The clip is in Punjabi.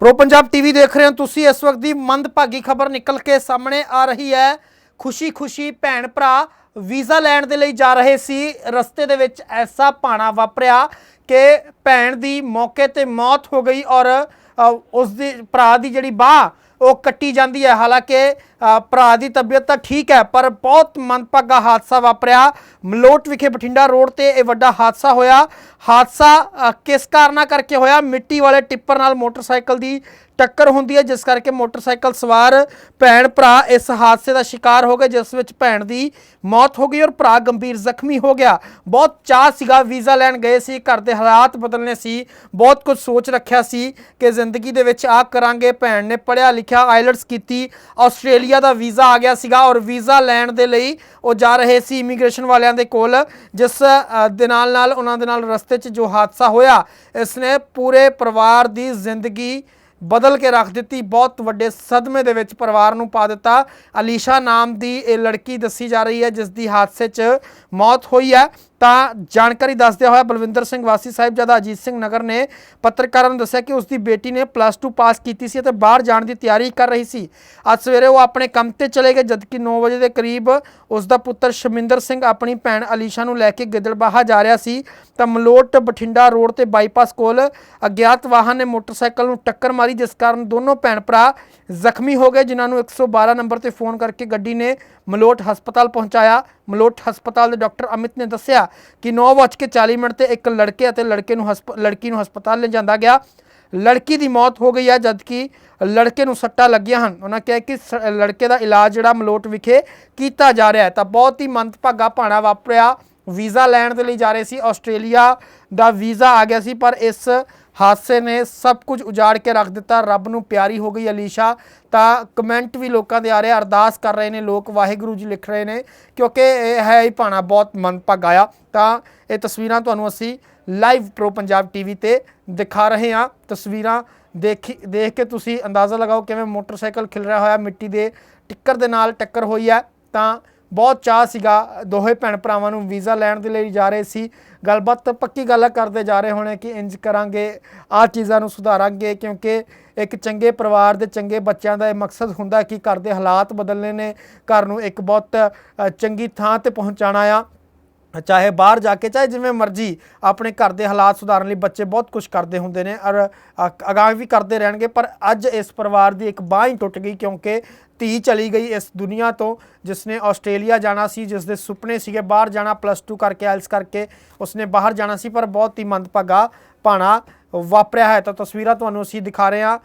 ਪ੍ਰੋ ਪੰਜਾਬ ਟੀਵੀ ਦੇਖ ਰਹੇ ਹੋ ਤੁਸੀਂ। ਇਸ ਵਕਤ ਦੀ ਮੰਦਭਾਗੀ ਖਬਰ ਨਿਕਲ ਕੇ ਸਾਹਮਣੇ ਆ ਰਹੀ ਹੈ। ਖੁਸ਼ੀ-ਖੁਸ਼ੀ ਭੈਣ ਭਰਾ ਵੀਜ਼ਾ ਲੈਣ ਦੇ ਲਈ ਜਾ ਰਹੇ ਸੀ। ਰਸਤੇ ਦੇ ਵਿੱਚ ਐਸਾ ਪਾਣਾ ਵਾਪਰਿਆ ਕਿ ਭੈਣ ਦੀ ਮੌਕੇ ਤੇ ਮੌਤ ਹੋ ਗਈ ਔਰ ਅ, ਉਸ ਦੀ ਭਰਾ ਦੀ ਜਿਹੜੀ ਬਾਹ ਉਹ ਕੱਟੀ ਜਾਂਦੀ ਹੈ। ਹਾਲਾਂਕਿ ਭਰਾ ਦੀ ਤਬੀਅਤ ਤਾਂ ਠੀਕ ਹੈ, ਪਰ ਬਹੁਤ ਮੰਦਭਾਗਾ ਹਾਦਸਾ ਵਾਪਰਿਆ। ਮਲੋਟ ਵਿਖੇ ਬਠਿੰਡਾ ਰੋਡ ਤੇ ਇਹ ਵੱਡਾ ਹਾਦਸਾ ਹੋਇਆ। ਹਾਦਸਾ ਕਿਸ ਕਾਰਨਾਂ ਕਰਕੇ ਹੋਇਆ? ਮਿੱਟੀ ਵਾਲੇ ਟਿੱਪਰ ਨਾਲ ਮੋਟਰਸਾਈਕਲ ਦੀ ਟੱਕਰ ਹੁੰਦੀ ਹੈ, ਜਿਸ ਕਰਕੇ ਮੋਟਰਸਾਈਕਲ ਸਵਾਰ ਭੈਣ ਭਰਾ ਇਸ ਹਾਦਸੇ ਦਾ ਸ਼ਿਕਾਰ ਹੋ ਗਏ, ਜਿਸ ਵਿੱਚ ਭੈਣ ਦੀ ਮੌਤ ਹੋ ਗਈ ਔਰ ਭਰਾ ਗੰਭੀਰ ਜ਼ਖਮੀ ਹੋ ਗਿਆ। ਬਹੁਤ ਚਾਹ ਸੀਗਾ, ਵੀਜ਼ਾ ਲੈਣ ਗਏ ਸੀ, ਘਰ ਦੇ ਹਾਲਾਤ ਬਦਲਨੇ ਸੀ, ਬਹੁਤ ਕੁਝ ਸੋਚ ਰੱਖਿਆ ਸੀ ਕਿ ਜ਼ਿੰਦਗੀ ਦੇ ਵਿੱਚ ਆ ਕਰਾਂਗੇ। ਭੈਣ ਨੇ ਪੜ੍ਹਿਆ ਲਿਖਿਆ, ਆਈਲਟਸ ਕੀਤੀ, ਆਸਟ੍ਰੇਲੀਆ ਦਾ ਵੀਜ਼ਾ ਆ ਗਿਆ ਸੀਗਾ ਔਰ ਵੀਜ਼ਾ ਲੈਣ ਦੇ ਲਈ ਉਹ ਜਾ ਰਹੇ ਸੀ ਇਮੀਗ੍ਰੇਸ਼ਨ ਵਾਲਿਆਂ ਦੇ ਕੋਲ, ਜਿਸ ਦੇ ਨਾਲ ਨਾਲ ਉਹਨਾਂ ਦੇ ਨਾਲ ਰਸਤੇ 'ਚ ਜੋ ਹਾਦਸਾ ਹੋਇਆ, ਇਸ ਨੇ ਪੂਰੇ ਪਰਿਵਾਰ ਦੀ ਜ਼ਿੰਦਗੀ ਬਦਲ ਕੇ ਰੱਖ ਦਿੱਤੀ। ਬਹੁਤ ਵੱਡੇ ਸਦਮੇ ਦੇ ਵਿੱਚ ਪਰਿਵਾਰ ਨੂੰ ਪਾ ਦਿੱਤਾ। ਅਲੀਸ਼ਾ ਨਾਮ ਦੀ ਇਹ ਲੜਕੀ ਦੱਸੀ ਜਾ ਰਹੀ ਹੈ, ਜਿਸ ਦੀ ਹਾਦਸੇ 'ਚ ਮੌਤ ਹੋਈ ਹੈ। ਤਾਂ ਜਾਣਕਾਰੀ ਦੱਸਦਿਆਂ ਹੋਇਆ ਬਲਵਿੰਦਰ ਸਿੰਘ ਵਾਸੀ ਸਾਹਿਬਜ਼ਾਦਾ ਅਜੀਤ ਸਿੰਘ ਨਗਰ ਨੇ ਪੱਤਰਕਾਰਾਂ ਨੂੰ ਦੱਸਿਆ ਕਿ ਉਸ ਦੀ ਬੇਟੀ ਨੇ ਪਲੱਸ 2 ਪਾਸ ਕੀਤੀ ਸੀ ਅਤੇ ਬਾਹਰ ਜਾਣ ਦੀ ਤਿਆਰੀ ਕਰ ਰਹੀ ਸੀ। ਅੱਜ ਸਵੇਰੇ ਉਹ ਆਪਣੇ ਕੰਮ ਤੇ ਚਲੇ ਗਏ, ਜਦਕਿ 9 ਵਜੇ ਦੇ ਕਰੀਬ ਉਸ ਦਾ ਪੁੱਤਰ ਸ਼ਮਿੰਦਰ ਸਿੰਘ ਆਪਣੀ ਭੈਣ ਅਲੀਸ਼ਾ ਨੂੰ ਲੈ ਕੇ ਗਿੱਦੜਬਾਹਾ ਜਾ ਰਿਹਾ ਸੀ। ਤਾਂ ਮਲੋਟ ਬਠਿੰਡਾ ਰੋਡ ਤੇ ਬਾਈਪਾਸ ਕੋਲ ਅਗਿਆਤ ਵਾਹਨ ਨੇ ਮੋਟਰਸਾਈਕਲ ਨੂੰ ਟੱਕਰ ਮਾਰੀ, ਜਿਸ ਕਾਰਨ ਦੋਨੋਂ ਭੈਣ ਭਰਾ ਜ਼ਖਮੀ ਹੋ ਗਏ, ਜਿਨ੍ਹਾਂ ਨੂੰ 112 ਨੰਬਰ ਤੇ ਫੋਨ ਕਰਕੇ ਗੱਡੀ ਨੇ ਮਲੋਟ ਹਸਪਤਾਲ ਪਹੁੰਚਾਇਆ। ਮਲੋਟ ਹਸਪਤਾਲ ਦੇ ਡਾਕਟਰ ਅਮਿਤ ਨੇ ਦੱਸਿਆ ਕਿ 9:40 ਮਿੰਟ ਤੇ ਇੱਕ ਲੜਕੇ ਅਤੇ ਲੜਕੇ ਨੂੰ ਹਸਪ- ਲੜਕੀ ਨੂੰ ਹਸਪਤਾਲ ਲਿਜਾਂਦਾ ਗਿਆ। ਲੜਕੀ ਦੀ ਮੌਤ ਹੋ ਗਈ ਹੈ ਜਦਕਿ ਲੜਕੇ ਨੂੰ ਸੱਟਾਂ ਲੱਗੀਆਂ ਹਨ। ਉਹਨਾਂ ਕਿਹਾ ਕਿ ਸ- ਲੜਕੇ ਦਾ ਇਲਾਜ ਜਿਹੜਾ ਮਲੋਟ ਵਿਖੇ ਕੀਤਾ ਜਾ ਰਿਹਾ ਹੈ। ਤਾਂ ਬਹੁਤ ਹੀ ਮੰਦਭਾਗਾ ਭਾਣਾ ਵਾਪਰਿਆ। ਵੀਜ਼ਾ ਲੈਣ ਦੇ ਲਈ ਜਾ ਰਹੇ ਸੀ। ਆਸਟ੍ਰੇਲੀਆ ਦਾ ਵੀਜ਼ਾ ਆ ਗਿਆ ਸੀ, ਪਰ ਇਸ ਹਾਦਸੇ ਨੇ ਸਭ ਕੁਝ ਉਜਾੜ ਕੇ ਰੱਖ ਦਿੱਤਾ। ਰੱਬ ਨੂੰ ਪਿਆਰੀ ਹੋ ਗਈ ਅਲੀਸ਼ਾ। ਤਾਂ ਕਮੈਂਟ ਵੀ ਲੋਕਾਂ ਦੇ ਆ ਰਹੇ, ਅਰਦਾਸ ਕਰ ਰਹੇ ਨੇ ਲੋਕ, ਵਾਹਿਗੁਰੂ ਜੀ ਲਿਖ ਰਹੇ ਨੇ, ਕਿਉਂਕਿ ਇਹ ਹੈ ਹੀ ਭਾਣਾ ਬਹੁਤ ਮੰਦਭਾਗਾ ਆ। ਤਾਂ ਇਹ ਤਸਵੀਰਾਂ ਤੁਹਾਨੂੰ ਅਸੀਂ ਲਾਈਵ ਪ੍ਰੋ ਪੰਜਾਬ ਟੀਵੀ ਤੇ ਦਿਖਾ ਰਹੇ ਹਾਂ। ਤਸਵੀਰਾਂ ਦੇਖੀ, ਦੇਖ ਕੇ ਤੁਸੀਂ ਅੰਦਾਜ਼ਾ ਲਗਾਓ ਕਿਵੇਂ ਮੋਟਰਸਾਈਕਲ ਖਿਲ ਰਿਹਾ ਹੋਇਆ, ਮਿੱਟੀ ਦੇ ਟਿੱਕਰ ਦੇ ਨਾਲ ਟੱਕਰ ਹੋਈ ਹੈ। ਤਾਂ ਬਹੁਤ ਚਾਹ ਸੀਗਾ ਦੋਹੇ ਭੈਣ ਭਰਾਵਾਂ ਨੂੰ ਵੀਜ਼ਾ ਲੈਣ ਦੇ ਲਈ ਜਾ ਰਹੇ ਸੀ। ਗੱਲਬਾਤ ਪੱਕੀ ਗੱਲ ਕਰਦੇ ਜਾ ਰਹੇ ਹੋਣੇ ਕਿ ਇੰਜ ਕਰਾਂਗੇ, ਆਹ ਚੀਜ਼ਾਂ ਨੂੰ ਸੁਧਾਰਾਂਗੇ ਕਿਉਂਕਿ ਇੱਕ ਚੰਗੇ ਪਰਿਵਾਰ ਦੇ ਚੰਗੇ ਬੱਚਿਆਂ ਦਾ ਇਹ ਮਕਸਦ ਹੁੰਦਾ ਕਿ ਘਰ ਦੇ ਹਾਲਾਤ ਬਦਲਨੇ ਨੇ, ਘਰ ਨੂੰ ਇੱਕ ਬਹੁਤ ਚੰਗੀ ਥਾਂ ਤੇ ਪਹੁੰਚਾਉਣਾ ਆ। ਚਾਹੇ ਬਾਹਰ ਜਾ ਕੇ, ਚਾਹੇ ਜਿਵੇਂ ਮਰਜ਼ੀ ਆਪਣੇ ਘਰ ਦੇ ਹਾਲਾਤ ਸੁਧਾਰਨ ਲਈ ਬੱਚੇ ਬਹੁਤ ਕੁਝ ਕਰਦੇ ਹੁੰਦੇ ਨੇ ਔਰ, ਅ- ਅਗਾਂਹ ਵੀ ਕਰਦੇ ਰਹਿਣਗੇ, ਪਰ ਅੱਜ ਇਸ ਪਰਿਵਾਰ ਦੀ ਇੱਕ ਬਾਂਹ ਹੀ ਟੁੱਟ ਗਈ ਕਿਉਂਕਿ ਧੀ ਚਲੀ ਗਈ ਇਸ ਦੁਨੀਆ ਤੋਂ ਜਿਸ ਨੇ ਆਸਟ੍ਰੇਲੀਆ ਜਾਣਾ ਸੀ ਜਿਸ ਦੇ ਸੁਪਨੇ ਸੀਗੇ ਬਾਹਰ ਜਾਣਾ ਪਲੱਸ 2 ਕਰਕੇ ਆਇਲਸ ਕਰਕੇ, ਉਸਨੇ ਬਾਹਰ ਜਾਣਾ ਸੀ, ਪਰ ਬਹੁਤ ਹੀ ਮੰਦਭਾਗਾ ਭਾਣਾ ਵਾਪਰਿਆ ਹੈ। ਤਾਂ ਤਸਵੀਰਾਂ ਤੁਹਾਨੂੰ ਅਸੀਂ ਦਿਖਾ ਰਹੇ ਹਾਂ।